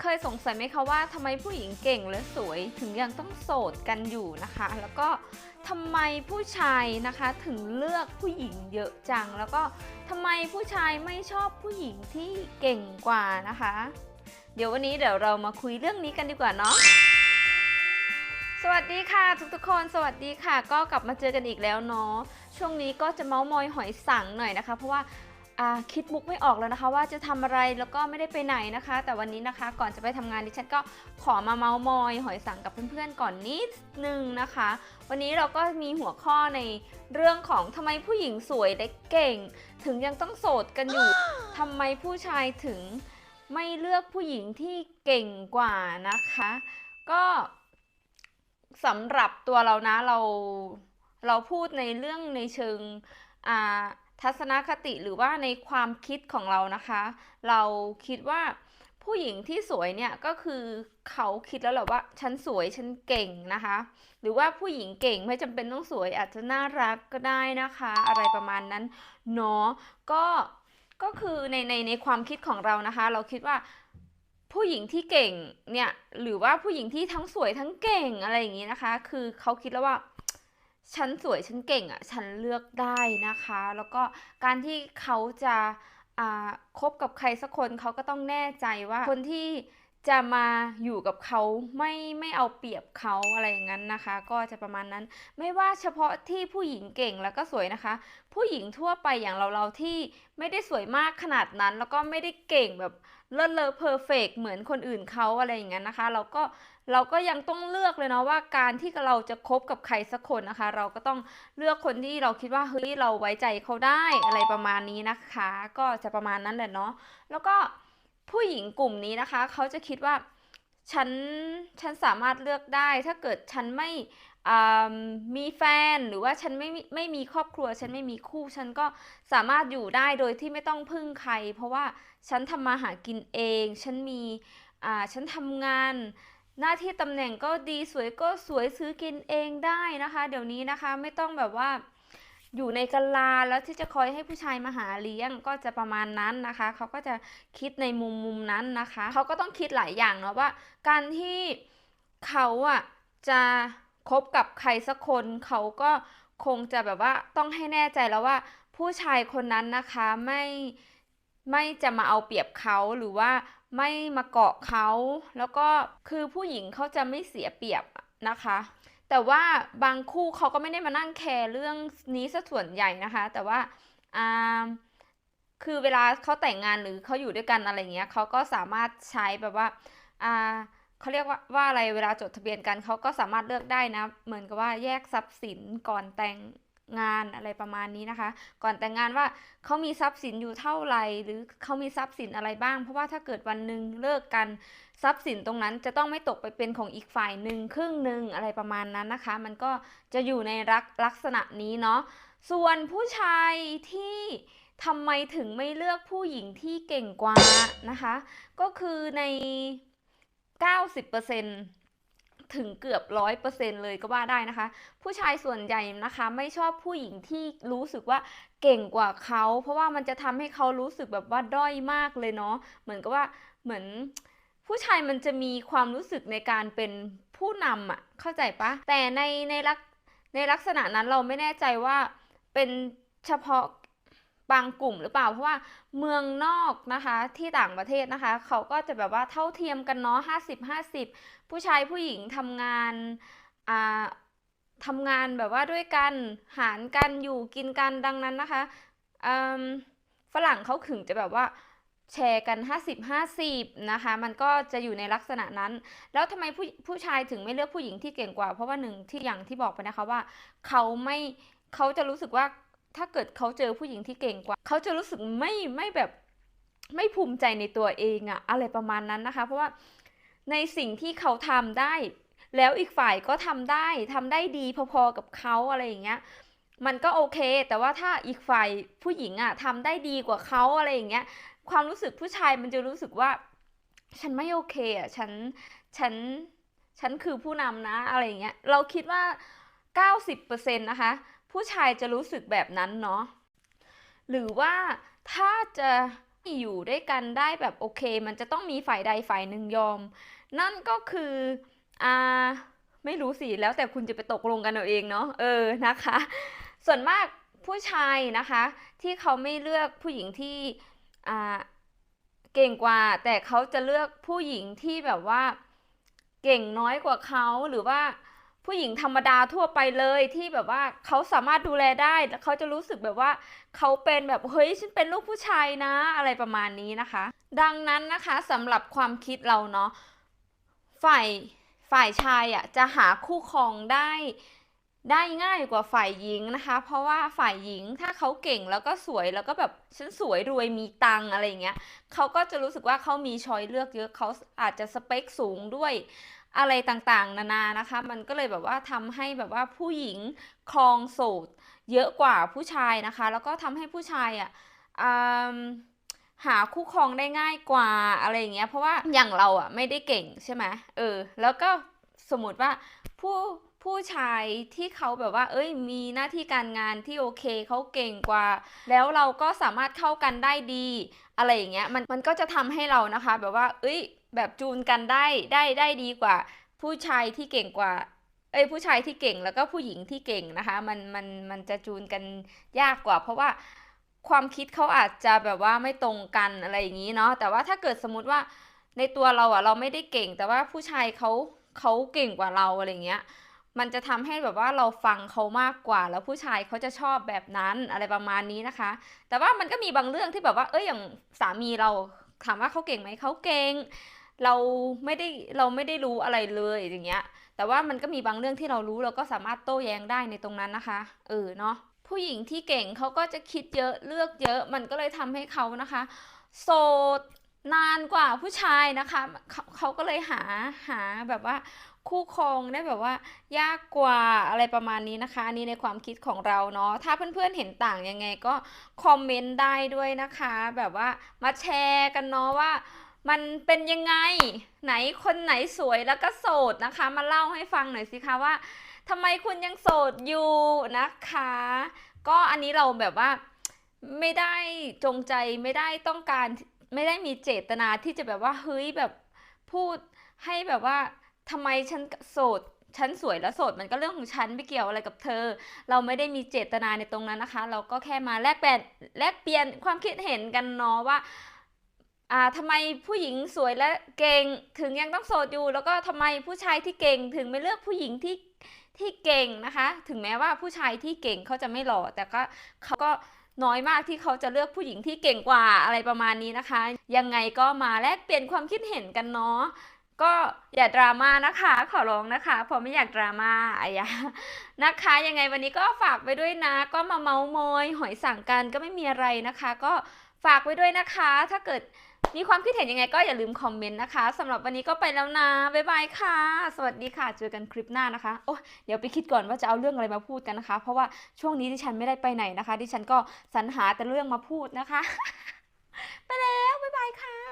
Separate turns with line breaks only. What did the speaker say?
เคยสงสัยไหมคะว่าทำไมผู้หญิงเก่งและสวยถึงยังต้องโสดกันอยู่นะคะ แล้วก็ทำไมผู้ชายนะคะถึงเลือกผู้หญิงเยอะจัง แล้วก็ทำไมผู้ชายไม่ชอบผู้หญิงที่เก่งกว่านะคะ เดี๋ยววันนี้เดี๋ยวเรามาคุยเรื่องนี้กันดีกว่าเนาะสวัสดีค่ะทุกๆคน สวัสดีค่ะ ก็กลับมาเจอกันอีกแล้วเนาะช่วงนี้ก็จะเมาส์มอยหอยสังหน่อยนะคะ เพราะว่าอ่า คิดมุกไม่ออกแล้วนะคะ ว่าจะทำอะไรแล้วก็ไม่ได้ไปไหนนะคะ แต่วันนี้นะคะก่อนจะไปทำงานดิฉันก็ขอมาเมาส์มอย หอยสังกับเพื่อนๆก่อนนิดนึงนะคะ วันนี้เราก็มีหัวข้อในเรื่องของทำไมผู้หญิงสวยและเก่ง ถึงยังต้องโสดกันอยู่ทำไมผู้ชายถึงไม่เลือกผู้หญิงที่เก่งกว่านะคะ ก็สำหรับตัวเรานะเราเราพูดในเรื่องในเชิงอ่า ทัศนคติหรือว่าในความคิดของเรานะคะ เราคิดว่าผู้หญิงที่สวยเนี่ยก็คือเขาคิดแล้วแหละว่าฉันสวยฉันเก่งนะคะ หรือว่าผู้หญิงเก่งไม่จำเป็นต้องสวยอาจจะน่ารักก็ได้นะคะ อะไรประมาณนั้นเนาะก็ก็คือในในในความคิดของเรานะคะ เราคิดว่าผู้หญิงที่เก่งเนี่ยหรือว่าผู้หญิงที่ทั้งสวยทั้งเก่งอะไรอย่างนี้นะคะ คือเขาคิดแล้วว่า ฉันสวยฉันเก่งอะฉันเลือกได้นะคะ แล้วก็การที่เขาจะอ่าคบกับใครสักคนเขาก็ต้องแน่ใจว่าคนที่จะมาอยู่กับเขาไม่ไม่เอาเปรียบเขาอะไรอย่างนั้นนะคะ ก็จะประมาณนั้นไม่ว่าเฉพาะที่ผู้หญิงเก่งแล้วก็สวยนะคะ ผู้หญิงทั่วไปอย่างเราเราที่ไม่ได้สวยมากขนาดนั้น แล้วก็ไม่ได้เก่งแบบเลิศเลอเพอร์เฟกเหมือนคนอื่นเขาอะไรอย่างนั้นนะคะ เราก็ เราก็ยังต้องเลือกเลยเนาะว่าการที่เราจะคบกับใครสักคนนะคะ เราก็ต้องเลือกคนที่เราคิดว่าเฮ้ยเราไว้ใจเขาได้อะไรประมาณนี้นะคะ ก็จะประมาณนั้นแหละเนาะแล้วก็ผู้หญิงกลุ่มนี้นะคะ เขาจะคิดว่าฉันฉันสามารถเลือกได้ ถ้าเกิดฉันไม่มีแฟนหรือว่าฉันไม่ไม่มีครอบครัว ฉันไม่มีคู่ ฉันก็สามารถอยู่ได้โดยที่ไม่ต้องพึ่งใคร เพราะว่าฉันทำมาหากินเอง ฉันมีอ่าฉันทำงาน หน้าที่ตำแหน่งก็ดีสวยก็สวยซื้อกินเองได้นะคะ เดี๋ยวนี้นะคะไม่ต้องแบบว่าอยู่ในกะลาแล้วที่จะคอยให้ผู้ชายมาหาเลี้ยงก็จะประมาณนั้นนะคะ เขาก็จะคิดในมุมมุมนั้นนะคะ เขาก็ต้องคิดหลายอย่างเนาะว่า การที่เขาอะจะคบกับใครสักคนเขาก็คงจะแบบว่าต้องให้แน่ใจแล้วว่า ผู้ชายคนนั้นนะคะไม่ไม่จะมาเอาเปรียบเขาหรือว่า ไม่มาเกาะเขาแล้วก็คือผู้หญิงเขาจะไม่เสียเปรียบนะคะ แต่ว่าบางคู่เขาก็ไม่ได้มานั่งแคร์เรื่องนี้ซะส่วนใหญ่นะคะ แต่ว่าอ่าคือเวลาเขาแต่งงานหรือเขาอยู่ด้วยกันอะไรเงี้ยเขาก็สามารถใช้แบบว่าอ่าเขาเรียกว่าว่าอะไรเวลาจดทะเบียนกันเขาก็สามารถเลือกได้นะ เหมือนกับว่าแยกทรัพย์สินก่อนแต่ง งานอะไรประมาณนี้นะคะ ก่อนแต่งงานว่าเขามีทรัพย์สินอยู่เท่าไหร่หรือเขามีทรัพย์สินอะไรบ้าง เพราะว่าถ้าเกิดวันหนึ่งเลิกกันทรัพย์สินตรงนั้นจะต้องไม่ตกไปเป็นของอีกฝ่ายหนึ่งครึ่งหนึ่งอะไรประมาณนั้นนะคะ มันก็จะอยู่ในลักลักษณะนี้เนาะส่วนผู้ชายที่ทำไมถึงไม่เลือกผู้หญิงที่เก่งกว่านะคะ ก็คือใน 90% ถึงเกือบร้อยเปอร์เซ็นต์เลยก็ว่าได้นะคะ ผู้ชายส่วนใหญ่นะคะ ไม่ชอบผู้หญิงที่รู้สึกว่าเก่งกว่าเขา เพราะว่ามันจะทำให้เขารู้สึกแบบว่าด้อยมากเลยเนาะเหมือนกับว่าเหมือนผู้ชายมันจะมีความรู้สึกในการเป็นผู้นำอะเข้าใจปะแต่ในในลักในลักษณะนั้นเราไม่แน่ใจว่าเป็นเฉพาะ บางกลุ่มหรือเปล่า เพราะว่าเมืองนอกนะคะที่ต่างประเทศนะคะ เขาก็จะแบบว่าเท่าเทียมกันเนาะห้าสิบห้าสิบผู้ชายผู้หญิงทำงานอ่าทำงานแบบว่าด้วยกันหารกันอยู่กินกันดังนั้นนะคะฝรั่งเขาถึงจะแบบว่าแชร์กัน 50 50 นะคะ มันก็จะอยู่ในลักษณะนั้น แล้วทำไมผู้ผู้ชายถึงไม่เลือกผู้หญิงที่เก่งกว่า เพราะว่าหนึ่งที่อย่างที่บอกไปนะคะว่า เขาไม่เขาจะรู้สึกว่า ถ้าเกิดเขาเจอผู้หญิงที่เก่งกว่า เขาจะรู้สึกไม่ไม่แบบไม่ภูมิใจในตัวเองอะอะไรประมาณนั้นนะคะ เพราะว่าในสิ่งที่เขาทำได้ แล้วอีกฝ่ายก็ทำได้ทำได้ดีพอๆกับเขาอะไรอย่างเงี้ยมันก็โอเค แต่ว่าถ้าอีกฝ่ายผู้หญิงอะทำได้ดีกว่าเขาอะไรอย่างเงี้ย ความรู้สึกผู้ชายมันจะรู้สึกว่า ฉันไม่โอเคอะฉันฉันฉันคือผู้นำนะอะไรอย่างเงี้ยเราคิดว่า 90%นะคะ ผู้ชายจะรู้สึกแบบนั้นเนาะหรือว่าถ้าจะอยู่ด้วยกันได้แบบโอเค มันจะต้องมีฝ่ายใดฝ่ายหนึ่งยอม นั่นก็คืออ่าไม่รู้สิแล้วแต่คุณจะไปตกลงกันเอาเองเนาะเออนะคะ ส่วนมากผู้ชายนะคะ ที่เขาไม่เลือกผู้หญิงที่อ่าเก่งกว่า แต่เขาจะเลือกผู้หญิงที่แบบว่า เก่งน้อยกว่าเขาหรือว่า ผู้หญิงธรรมดาทั่วไปเลยที่แบบว่าเขาสามารถดูแลได้แล้วเขาจะรู้สึกแบบว่าเขาเป็นแบบเฮ้ยฉันเป็นลูกผู้ชายนะ อะไรประมาณนี้นะคะ ดังนั้นนะคะสำหรับความคิดเราเนาะฝ่ายฝ่ายชายอะจะหาคู่ครองได้ได้ง่ายกว่าฝ่ายหญิงนะคะ เพราะว่าฝ่ายหญิงถ้าเขาเก่งแล้วก็สวยแล้วก็แบบฉันสวยรวยมีตังอะไรเงี้ยเขาก็จะรู้สึกว่าเขามีช้อยเลือกเยอะเขาอาจจะสเปคสูงด้วย อะไรต่างๆ นานานะคะ มันก็เลยแบบว่าทำให้แบบว่าผู้หญิงคลองโสดเยอะกว่าผู้ชายนะคะ แล้วก็ทำให้ผู้ชายอะหาคู่ครองได้ง่ายกว่าอะไรอย่างเงี้ยเพราะว่าอย่างเราอะไม่ได้เก่งใช่ไหมเออ แล้วก็สมมติว่าผู้ผู้ชายที่เขาแบบว่า เอ้ย มีหน้าที่การงานที่โอเคเขาเก่งกว่า แล้วเราก็สามารถเข้ากันได้ดี อะไรอย่างเงี้ยมันมันก็จะทำให้เรานะคะ แบบว่า เอ้ย แบบจูนกันได้ได้ได้ดีกว่า ผู้ชายที่เก่งกว่าเอ้ยผู้ชายที่เก่งแล้วก็ผู้หญิงที่เก่งนะคะ มันมันมันจะจูนกันยากกว่า เพราะว่าความคิดเขาอาจจะแบบว่าไม่ตรงกันอะไรอย่างนี้เนาะแต่ว่าถ้าเกิดสมมติว่าในตัวเราอะเราไม่ได้เก่ง แต่ว่าผู้ชายเขาเขาเก่งกว่าเราอะไรเงี้ย มันจะทำให้แบบว่าเราฟังเขามากกว่า แล้วผู้ชายเขาจะชอบแบบนั้นอะไรประมาณนี้นะคะ แต่ว่ามันก็มีบางเรื่องที่แบบว่าเอ้ยอย่างสามีเราถามว่าเขาเก่งไหมเขาเก่งเราไม่ได้เราไม่ได้รู้อะไรเลยอย่างเงี้ย แต่ว่ามันก็มีบางเรื่องที่เรารู้เราก็สามารถโต้แย้งได้ในตรงนั้นนะคะ เออเนาะผู้หญิงที่เก่งเขาก็จะคิดเยอะเลือกเยอะมันก็เลยทำให้เขานะคะ โสดนานกว่าผู้ชายนะคะเขเขาก็เลยหาหาแบบว่า คู่ครองได้แบบว่า ยากกว่าอะไรประมาณนี้นะคะอันนี้ในความคิดของเราเนาะถ้าเพื่อนๆเห็นต่างยังไงก็คอมเมนต์ได้ด้วยนะคะ แบบว่ามาแชร์กันเนาะว่ามันเป็นยังไงไหนคนไหนสวยแล้วก็โสดนะคะ มาเล่าให้ฟังหน่อยสิคะว่าทำไมคุณยังโสดอยู่นะคะ ก็อันนี้เราแบบว่าไม่ได้จงใจไม่ได้ต้องการไม่ได้มีเจตนาที่จะแบบว่าเฮ้ยแบบพูดให้แบบว่า ทำไมฉันโสดฉันสวยแล้วโสดมันก็เรื่องของฉันไม่เกี่ยวอะไรกับเธอ เราไม่ได้มีเจตนาในตรงนั้นนะคะ เราก็แค่มาแลกเปลี่ยนแลกเปลี่ยนความคิดเห็นกันเนาะว่าอ่าทำไมผู้หญิงสวยและเก่งถึงยังต้องโสดอยู่ แล้วก็ทำไมผู้ชายที่เก่งถึงไม่เลือกผู้หญิงที่ที่เก่งนะคะ ถึงแม้ว่าผู้ชายที่เก่งเขาจะไม่หล่อแต่ก็เขาก็น้อยมากที่เขาจะเลือกผู้หญิงที่เก่งกว่าอะไรประมาณนี้นะคะ ยังไงก็มาแลกเปลี่ยนความคิดเห็นกันเนาะ ก็อย่าดราม่านะคะ ขอร้องนะคะเพราะไม่อยากดราม่าอะยะนะคะ ยังไงวันนี้ก็ฝากไปด้วยนะ ก็มาเมาส์มอยหอยสั่งกันก็ไม่มีอะไรนะคะ ก็ฝากไว้ด้วยนะคะ ถ้าเกิดมีความคิดเห็นยังไงก็อย่าลืมคอมเมนต์นะคะสำหรับวันนี้ก็ไปแล้วนะ บ๊ายบายค่ะ สวัสดีค่ะเจอกันคลิปหน้านะคะ โอ้เดี๋ยวไปคิดก่อนว่าจะเอาเรื่องอะไรมาพูดกันนะคะ เพราะว่าช่วงนี้ดิฉันไม่ได้ไปไหนนะคะดิฉันก็สรรหาแต่เรื่องมาพูดนะคะ ไปแล้วบ๊ายบายค่ะ